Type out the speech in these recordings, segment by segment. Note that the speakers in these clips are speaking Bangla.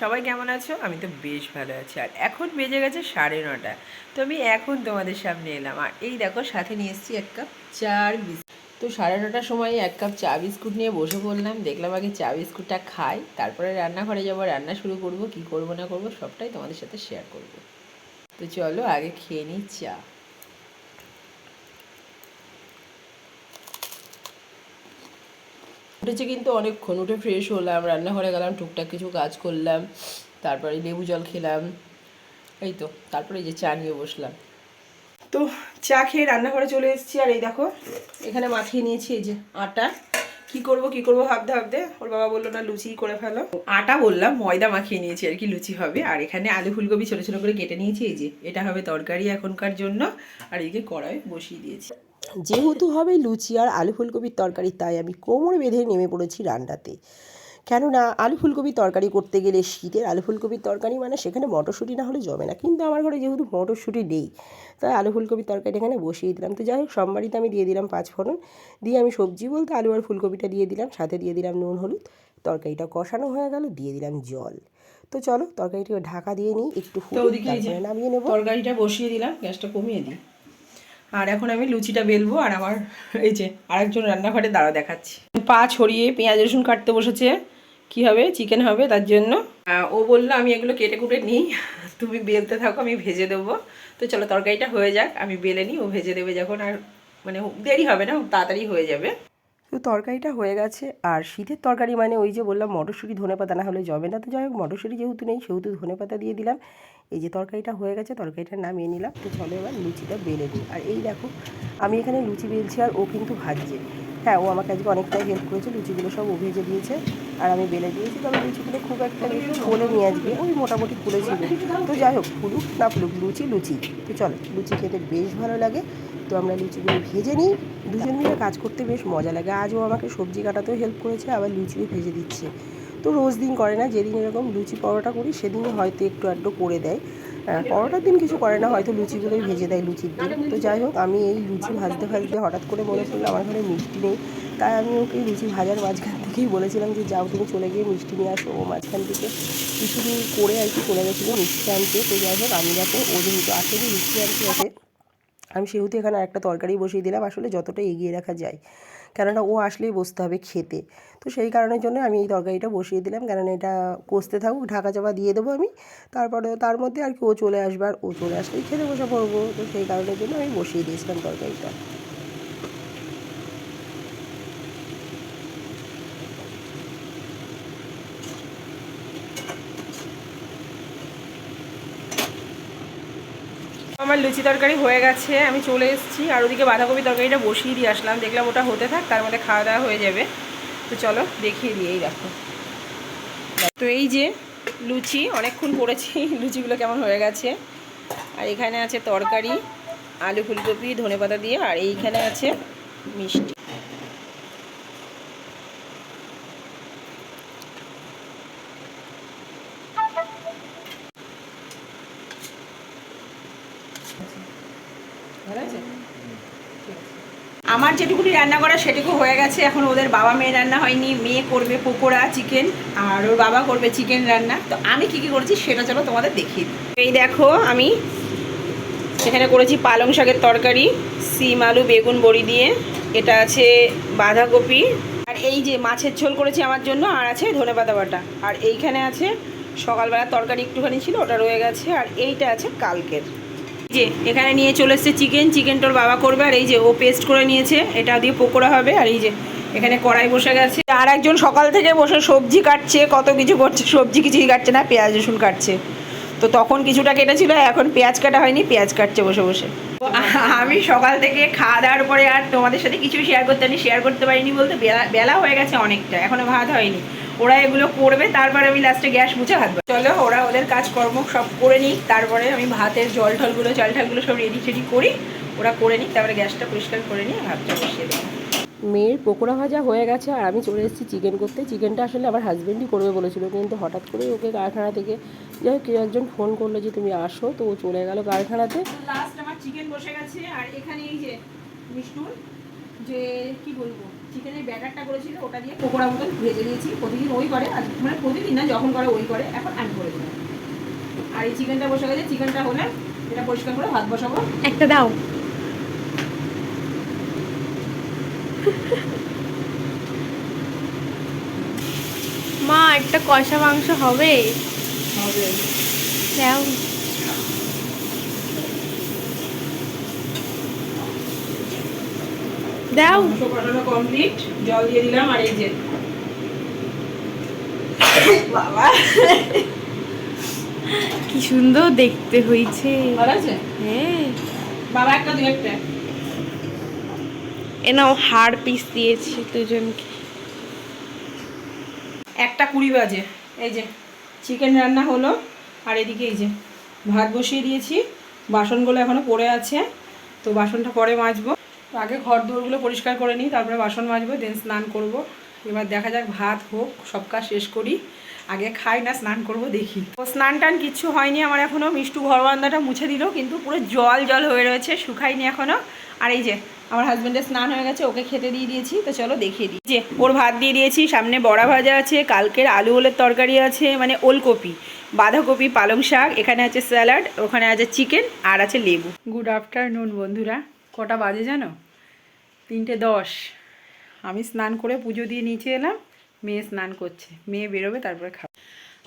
সবাই কেমন আছো? আমি তো বেশ ভালো আছি। আর এখন বেজে গেছে সাড়ে নটা। তো আমি এখন তোমাদের সামনে এলাম। আর এই দেখো, সাথে নিয়ে এসেছি এক কাপ চার বিস্কুট। তো সাড়ে নটার সময় এক কাপ চা বিস্কুট নিয়ে বসে পড়লাম। দেখলাম আগে চা বিস্কুটটা খাই, তারপরে রান্নাঘরে যাব। রান্না শুরু করব, কি করব না করব, সবটাই তোমাদের সাথে শেয়ার করব। তো চলো, আগে খেয়ে নিই চা। উঠেছে কিন্তু অনেকক্ষণ। উঠে ফ্রেশ হলাম, রান্নাঘরে গেলাম, টুকটাক কিছু কাজ করলাম, তারপরে লেবু জল খেলাম, এই তো, তারপরে এই যে চা নিয়ে বসলাম। তো চা খেয়ে রান্নাঘরে চলে এসেছি, আর এই দেখো, এখানে মাখিয়ে নিয়েছি এই যে আটা। কি করব কি করব ভাবতে ভাবতে, ওর বাবা বলল, না, লুচি করে ফেলো। আটা বললাম, ময়দা মাখিয়ে নিয়েছি আর কি, লুচি হবে। আর এখানে আলু ফুলকপি ছোটো ছোটো করে কেটে নিয়েছি, এই যে, এটা হবে তরকারি এখনকার জন্য। আর এদিকে কড়াই বসিয়ে দিয়েছি। যেহেতু হবে লুচি আর আলু ফুলকপির তরকারি তাই আমি কোমর বেঁধে নেমে পড়েছি রান্নাতে। কেননা আলু ফুলকপির তরকারি করতে গেলে শীতের আলু ফুলকপির তরকারি মানে সেখানে মটরশুঁটি না হলে জমে না। কিন্তু আমার ঘরে যেহেতু মটরশুঁটি নেই তাই আলু ফুলকপির তরকারিটা এখানে বসিয়ে দিলাম। তো যাই হোক সোমবারিতে আমি দিয়ে দিলাম পাঁচ ফোড়ন। দিয়ে আমি সবজি বলতে আলু আর ফুলকপিটা দিয়ে দিলাম সাথে দিয়ে দিলাম নুন হলুদ। তরকারিটা কষানো হয়ে গেল দিয়ে দিলাম জল। তো চলো তরকারিটা ঢাকা দিয়ে নিই একটু নামিয়ে নেব। তরকারিটা বসিয়ে দিলাম গ্যাসটা কমিয়ে দিই। আর এখন আমি লুচিটা বেলবো আর আমার, এই যে আরেকজন রান্নাঘরে দাঁড়া দেখাচ্ছি। পা ছড়িয়ে পেঁয়াজ, রসুন কাটতে বসেছে। কি হবে? চিকেন হবে, তার জন্য। ও বলল, আমি এগুলো কেটে কুটে নিই। তুমি বেলতে থাকো, আমি ভেজে দেবো। তো চলো, তরকারিটা হয়ে যাক। আমি বেলে নিই, ও ভেজে দেবে যখন। আর মানে দেরি হবে না তাড়াতাড়ি হয়ে যাবে। তো তরকারিটা হয়ে গেছে। আর শীতের তরকারি মানে ওই যে বললাম, মটরশুঁটি ধনে পাতা না হলে জবে না। তো যাই হোক, মটরশুঁটি যেহেতু নেই, সেহেতু ধনে পাতা দিয়ে দিলাম। এই যে তরকারিটা হয়ে গেছে, তরকারিটা নামিয়ে নিলাম। তো চলো এবার লুচিটা বেলে দিই আর এই দেখো, আমি এখানে লুচি বেলছি আর ও কিন্তু ভাজছে। হ্যাঁ ও আমাকে আজকে অনেকটাই হেল্প করেছে, লুচিগুলো সব ও ভেজে দিয়েছে, আর আমি বেলে দিয়েছি, তবে লুচিগুলো খুব একটা বেশি নিয়ে আজকে, ওই মোটামুটি ফুলেছিল। তো যাই হোক, ফুলুক না ফুলুক, লুচি লুচি। তো চলো, লুচি খেতে বেশ ভালো লাগে, তো আমরা লুচিগুলো ভেজে নিই। দুজন মিলে কাজ করতে বেশ মজা লাগে আজও আমাকে সবজি কাটাতেও হেল্প করেছে, আবার লুচিও ভেজে দিচ্ছে। তো রোজ দিন করে না, যেদিন এরকম লুচি পরোটা করি সেদিন হয়তো একটু আধটু করে দেয়। পরোটার দিন কিছু করে না, হয়তো লুচিগুলোই ভেজে দেয় লুচির দিন। তো যাই হোক, আমি এই লুচি ভাজতে ভাজতে হঠাৎ করে মনে পড়ল, আমার ঘরে মিষ্টি নেই। তাই আমি ওকে লুচি ভাজার মাঝখান থেকেই বলেছিলাম যে, যাও তুমি চলে গিয়ে মিষ্টি নিয়ে আসো। ও মাঝখান থেকে কিছু দিন করে আর কি চলে গেছিল মিষ্টি আনতে। তো যাই হোক, আমি যাতে ও যেহেতু আসেনি মিষ্টি আনতে আসে আমি সেহেতু এখানে একটা তরকারি বসিয়ে দিলাম। আসলে যতটা এগিয়ে রাখা যায়। কেননা ও আসলেই বসতে হবে খেতে। তো সেই কারণের জন্য আমি এই তরকারিটা বসিয়ে দিলাম। কেননা এটা কষতে থাকুক ঢাকা চাপা দিয়ে দেবো আমি। তারপরে তার মধ্যে আর কি ও চলে আসবে, আর ও চলে আসলেই খেতে বসে পড়ব। তো সেই কারণের জন্য আমি বসিয়ে দিয়েছিলাম তরকারিটা। আমার লুচি তরকারি হয়ে গেছে, আমি চলে এসেছি। আর ওদিকে বাঁধাকপি তরকারিটা বসিয়ে দিয়ে আসলাম, দেখলাম ওটা হতে থাক, তার মধ্যে খাওয়া দাওয়া হয়ে যাবে। তো চলো দেখিয়ে দিয়েই দেখো। তো এই যে লুচি, অনেকক্ষণ পড়েছি লুচিগুলো কেমন হয়ে গেছে। আর এখানে আছে তরকারি, আলু ফুলকপি ধনে পাতা দিয়ে, আর এইখানে আছে মিষ্টি। আমার যেটুকুনি রান্না করা সেটুকু হয়ে গেছে। এখন ওদের বাবা মেয়ে রান্না হয়নি, মেয়ে করবে পকোড়া, চিকেন, আর ওর বাবা করবে চিকেন রান্না। তো আমি কি কি করেছি সেটা চলো তোমাদের দেখিয়ে এই দেখো, আমি এখানে করেছি পালং শাকের তরকারি, সিম, আলু, বেগুন, বড়ি দিয়ে। এটা আছে বাঁধাকপি। আর এই যে মাছের ঝোল করেছি আমার জন্য, আর আছে ধনেপাতা বাটা। আর এইখানে আছে সকালবেলা তরকারি একটুখানি ছিল, ওটা রয়ে গেছে। আর এইটা আছে কালকের। যে এখানে নিয়ে চলে এসছে চিকেন চিকেন তোর বাবা করবে, আর এই যে ও পেস্ট করে নিয়েছে, এটা দিয়ে পকোড়া হবে, আর এই যে এখানে কড়াই বসে গেছে। আর একজন সকাল থেকে বসে সবজি কাটছে, কত কিছু করছে, সবজি কিছুই কাটছে না, পেঁয়াজ, রসুন কাটছে। তো তখন কিছুটা কেটেছিল, এখন পেঁয়াজ কাটা হয়নি, পেঁয়াজ কাটছে বসে বসে। আমি সকাল থেকে খাওয়া দাওয়ার পরে আর তোমাদের সাথে কিছুই শেয়ার করতে পারিনি শেয়ার করতে পারিনি বলতে বেলা বেলা হয়ে গেছে অনেকটা, এখনও ভাত হয়নি। ওরা এগুলো করবে তারপরে আমি লাস্টে গ্যাস মুছে ভাত বাড়বো। চলো ওরা ওদের কাজকর্ম সব করে নিই তারপরে আমি ভাতের জল টলগুলো চাল ঠালগুলো সব রেডি টেডি করি ওরা করে নিই তারপরে গ্যাসটা পরিষ্কার করে নিয়ে ভাতটা বসিয়ে দেবো। মেয়ের পকোড়া ভাজা হয়ে গেছে আর আমি চলে এসেছি চিকেন করতে। চিকেনটা আসলে আমার হাজব্যান্ডই করবে বলেছিল কিন্তু হঠাৎ করে ওকে কারখানা থেকে যাই হোক কেউ একজন ফোন করল যে তুমি আসো তো ও চলে গেল কারখানাতে। লাস্ট আমার চিকেন বসে গেছে আর এখানে এই যে মিষ্টুন যে কি বলব? চিকেনের ব্যাটারটা করেছিল ওটা দিয়ে পকোড়া মতন ভেজে নিয়েছি। প্রতিদিন ওই করে আর মানে প্রতিদিন না যখন করে ওই করে। এখন আমি করে দিলাম আর এই চিকেনটা বসে গেছে চিকেনটা হলে এটা পরিষ্কার করে ভাত বসাবো। একটা দাও। মা একটা কষা মাংস হবে। হবে। দাও। দাও। কমপ্লিট জল দিয়ে দিলাম আর এই যে। বাবা। কি সুন্দর দেখতে হয়েছে। হ্যাঁ। বাবা একটা দু একটা। এ নাও হাড় পিস দিয়েছি দুজনকে। একটা কুড়ি বাজে। এই যে চিকেন রান্না হলো আর এদিকে এই যে ভাত বসিয়ে দিয়েছি। বাসনগুলো এখনও পড়ে আছে তো বাসনটা পরে মাজবো। আগে ঘর দুয়ারগুলো পরিষ্কার করে নিই, তারপরে বাসন মাজবো দেন স্নান করব। এবার দেখা যাক ভাত হোক সব কাজ শেষ করি। আগে খাই না স্নান করব দেখি। তো স্নান টান কিচ্ছু হয়নি, আমার এখনও মিষ্টু ঘর বারান্দাটা মুছে দিল, কিন্তু পুরো জল জল হয়ে রয়েছে, শুকায়নি এখনও আর এই যে, আমার হাজব্যান্ডের স্নান হয়ে গেছে, ওকে খেতে দিয়ে দিয়েছি, তো চলো দেখিয়ে দিই। যে, ওর ভাত দিয়ে দিয়েছি, সামনে বড়া ভাজা আছে, কালকের আলু ওলের তরকারি আছে মানে ওলকপি, বাঁধাকপি, পালং শাক, এখানে আছে স্যালাড, ওখানে আছে চিকেন, আর আছে লেবু। গুড আফটারনুন বন্ধুরা। কটা বাজে জানো? তিনটে দশ। আমি স্নান করে পুজো দিয়ে নিচে এলাম, মেয়ে স্নান করছে। মেয়ে বেরোবে, তারপরে খাবে।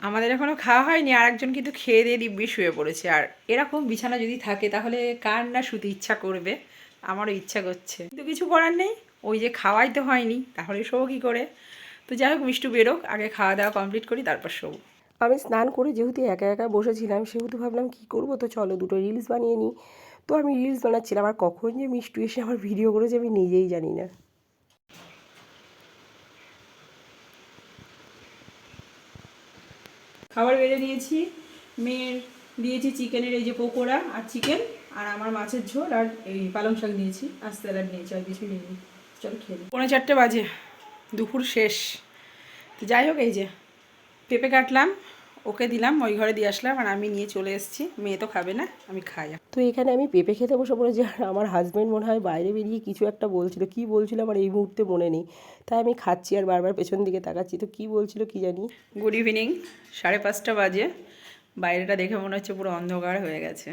আমাদের এখনও খাওয়া হয়নি আর একজন কিন্তু খেয়ে দিয়ে দিব্যি শুয়ে পড়েছে। আর এরকম বিছানা যদি থাকে, তাহলে কার না শুতে ইচ্ছা করবে? আমারও ইচ্ছা করছে। কিন্তু কিছু করার নেই, ওই যে খাওয়াই তো হয়নি, তাহলে শোবো কী করে? তো যাই হোক, মিষ্টু বেরোক, আগে খাওয়া দাওয়া কমপ্লিট করি, তারপর শোবো। আমি স্নান করে যেহেতু একা একা বসেছিলাম, সেহেতু ভাবলাম কি করব? তো চলো দুটো রিলস বানিয়ে নিই। তো আমি রিলস বানাচ্ছিলাম, আর কখন যে মিষ্টু এসে আমার ভিডিও করেছে আমি নিজেই জানি না। খাবার বেড়ে নিয়েছি মেয়ের দিয়েছি চিকেনের এই যে পকোড়া আর চিকেন, আর আমার মাছের ঝোল, আর এই পালং শাক নিয়েছি, আর স্যালাড নিয়েছি, আর কিছু নিয়ে চলো খেয়ে নিই। পৌনে চারটে বাজে, দুপুর শেষ। তো যাই হোক, এই যে পেঁপে কাটলাম ওকে দিলাম ওই ঘরে দিয়ে আসলাম আর আমি নিয়ে চলে এসেছি। মেয়ে তো খাবে না আমি খাই। তো এখানে আমি পেঁপে খেতে বসে পড়েছি আর আমার হাজব্যান্ড মনে হয় বাইরে বেরিয়ে কিছু একটা বলছিল। কি বলছিল আমার এই মুহূর্তে মনে নেই। তাই আমি খাচ্ছি আর বারবার পেছন দিকে তাকাচ্ছি। তো কি বলছিল কি জানি? গুড ইভিনিং সাড়ে পাঁচটা বাজে। বাইরেটা দেখে মনে হচ্ছে পুরো অন্ধকার হয়ে গেছে।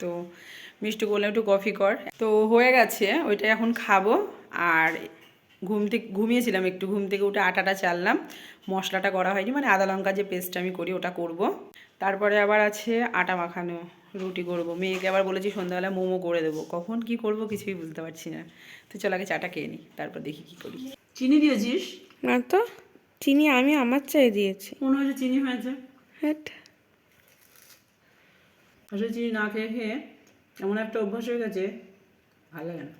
তো মিষ্টি করলাম একটু কফি কর। তো হয়ে গেছে ওইটা এখন খাব। আর ঘুম থেকে ঘুমিয়েছিলাম একটু ঘুম থেকে উঠে আটাটা চাললাম মশলাটা করা হয়নি মানে আদা লঙ্কা যে পেস্ট আমি করি ওটা করব। তারপরে আবার আছে আটা মাখানো রুটি করব। মেয়েকে আবার বলেছি সন্ধ্যাবেলা মোমো করে দেবো। কখন কি করব কিছুই বুঝতে পারছি না। তো চল আগে চাটা খেয়ে নিই তারপর দেখি কি করি। চিনি দিয়েছিস? না তো চিনি আমি আমার চাই দিয়েছি। মনে হচ্ছে চিনি হয়েছে। হ্যাঁ আসলে চিনি না খেয়ে খেয়ে এমন একটা অভ্যাস হয়ে গেছে ভালো লাগে না।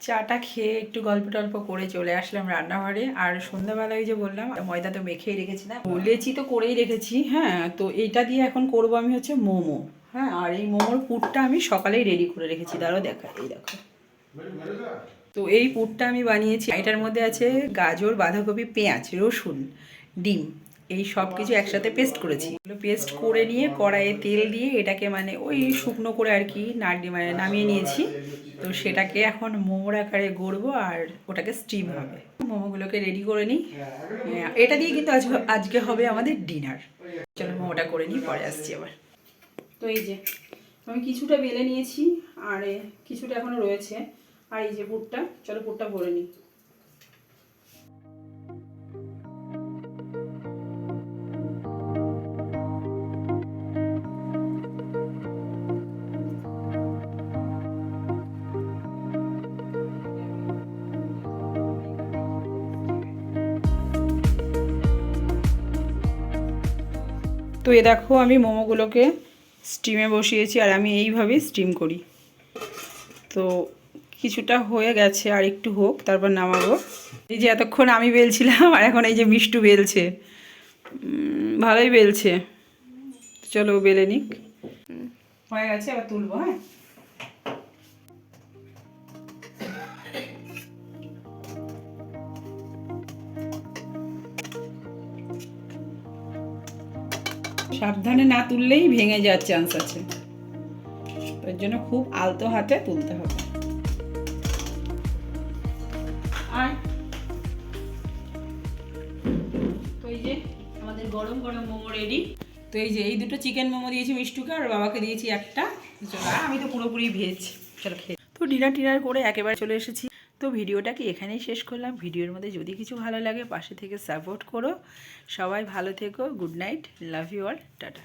চাটা খেয়ে একটু গল্প টল্প করে চলে আসলাম রান্নাঘরে। আর সন্ধ্যাবেলায় ওই যে বললাম, ময়দা তো মেখেই রেখেছি না লেচি তো করেই রেখেছি হ্যাঁ? তো এইটা দিয়ে এখন করব আমি হচ্ছে মোমো হ্যাঁ? আর এই মোমোর পুরটা আমি সকালেই রেডি করে রেখেছি। তারও দেখা, এই দেখো। তো এই পুরটা আমি বানিয়েছি। এটার মধ্যে আছে গাজর, বাঁধাকপি, পেঁয়াজ, রসুন, ডিম। এই সব কিছু একসাথে পেস্ট করেছি। এগুলো পেস্ট করে নিয়ে কড়াইয়ে তেল দিয়ে এটাকে মানে ওই শুকনো করে আর কি নাড়ি মানে নামিয়ে নিয়েছি। তো সেটাকে এখন মোমোর আকারে গড়বো আর ওটাকে স্টিম হবে। মোমোগুলোকে রেডি করে নিই। এটা দিয়ে কিন্তু আজ আজকে হবে আমাদের ডিনার চলো মোমোটা করে নিই, পরে আসছি আবার। তো এই যে, আমি কিছুটা বেলে নিয়েছি, আর কিছুটা এখনও রয়েছে। আর এই যে পুরটা, চলো পুরটা ভরে নিই। তো এ দেখো, আমি মোমোগুলোকে স্টিমে বসিয়েছি আর আমি এইভাবেই স্টিম করি। তো কিছুটা হয়ে গেছে, আর একটু হোক, তারপর নামাবো। এই যে এতক্ষণ আমি বেলছিলাম, আর এখন এই যে মিষ্টু বেলছে। ভালোই বেলছে। চলো, বেলে নিক। হয়ে গেছে আবার তুলবো হ্যাঁ? সাবধানে না তুললেই ভেঙে যাওয়ার চান্স আছে। তার জন্য খুব আলতো হাতে তুলতে হবে। আর তো এই যে আমাদের গরম গরম মোমো রেডি তো এই যে এই দুটো চিকেন মোমো দিয়েছি মিষ্টুকে আর বাবাকে দিয়েছি একটা। চলো আমি তো পুরোপুরি ভেজ চলো খেয়ে তো ডিনার টিনার করে একেবারে চলে এসেছি। তো ভিডিওটাকে এখানেই শেষ করলাম। ভিডিওর মধ্যে যদি কিছু ভালো লাগে পাশে থেকে সাপোর্ট করো। সবাই ভালো থেকো। Good night love you all tata